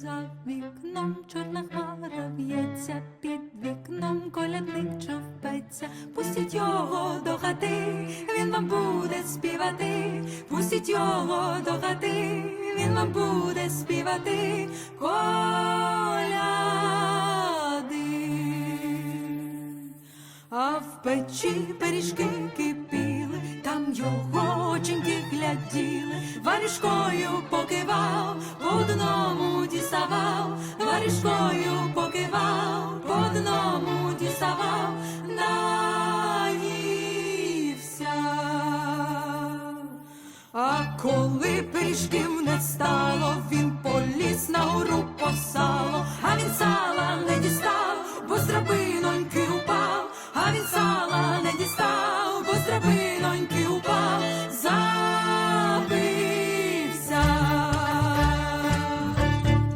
За вікном чорна хмара в'ється, під вікном колядник човпеться. Пустіть його до хати, він вам буде співати. Пустіть його до хати, він вам буде співати. Коляди. А в печі пиріжки кипіли, там його оченьки гляділи, варішкою покивав, Коли пиріжків не стало, він поліз на гору по сало, а він сала не дістав, бо з драбиноньки упав, а він сала не дістав.